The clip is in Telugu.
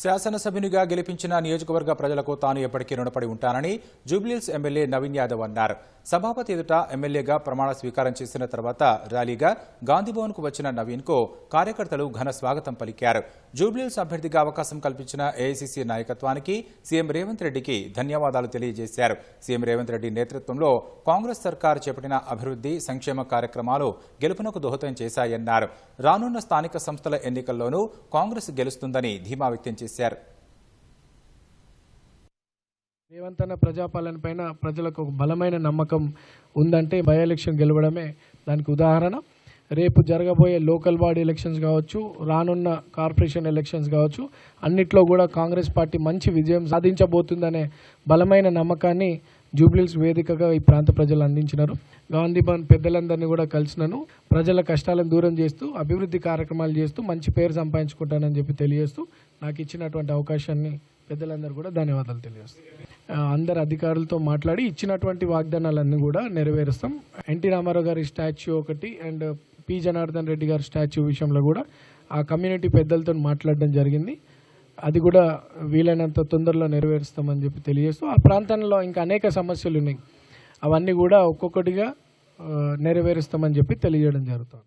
శాసనసభ్యునిగా గెలిపించిన నియోజకవర్గ ప్రజలకు తాను ఎప్పటికీ రుణపడి ఉంటానని జూబ్లీల్స్ ఎమ్మెల్యే నవీన్ యాదవ్ అన్నారు. సభాపతి ఎదుట ఎమ్మెల్యేగా ప్రమాణ స్వీకారం చేసిన తర్వాత ర్యాలీగా గాంధీభవన్కు వచ్చిన నవీన్కు కార్యకర్తలు ఘన స్వాగతం పలికారు. జూబ్లీల్స్ అభ్యర్థిగా అవకాశం కల్పించిన ఏఐసీసీ నాయకత్వానికి సీఎం రేవంత్ రెడ్డికి ధన్యవాదాలు తెలియజేశారు. సీఎం రేవంత్ రెడ్డి నేతృత్వంలో కాంగ్రెస్ సర్కారు చేపట్టిన అభివృద్ధి సంక్షేమ కార్యక్రమాలు గెలుపునకు దోహదం చేశాయన్నారు. రానున్న స్థానిక సంస్థల ఎన్నికల్లోనూ కాంగ్రెస్ గెలుస్తుందని ధీమా వ్యక్తం చేశారు. చేశారు. అన్న ప్రజాపాలన పైన ప్రజలకు ఒక బలమైన నమ్మకం ఉందంటే బై ఎలక్షన్ గెలవడమే దానికి ఉదాహరణ. రేపు జరగబోయే లోకల్ బాడీ ఎలక్షన్స్ కావచ్చు రానున్న కార్పొరేషన్ ఎలక్షన్స్ కావచ్చు అన్నిట్లో కూడా కాంగ్రెస్ పార్టీ మంచి విజయం సాధించబోతుందనే బలమైన నమ్మకాన్ని జూబ్లీస్ వేదికగా ఈ ప్రాంత ప్రజలు అందించినారు. గాంధీ భవన్ పెద్దలందరినీ కూడా కలిసినాను ప్రజల కష్టాలను దూరం చేస్తూ అభివృద్ధి కార్యక్రమాలు చేస్తూ మంచి పేరు సంపాదించుకుంటానని చెప్పి తెలియజేస్తూ నాకు ఇచ్చినటువంటి అవకాశాన్ని పెద్దలందరూ కూడా ధన్యవాదాలు తెలియజేస్తాం అందరు అధికారులతో మాట్లాడి ఇచ్చినటువంటి వాగ్దానాలన్నీ కూడా నెరవేరుస్తాం. ఎన్టీ రామారావు గారి స్టాచ్యూ ఒకటి అండ్ పి జనార్దన్ రెడ్డి గారి స్టాచ్యూ విషయంలో కూడా ఆ కమ్యూనిటీ పెద్దలతో మాట్లాడడం జరిగింది. అది కూడా వీలైనంత తొందరలో నెరవేరుస్తామని చెప్పి తెలియజేస్తూ ఆ ప్రాంతంలో ఇంకా అనేక సమస్యలు ఉన్నాయి అవన్నీ కూడా ఒక్కొక్కటిగా నెరవేరుస్తామని చెప్పి తెలియజేయడం జరుగుతుంది.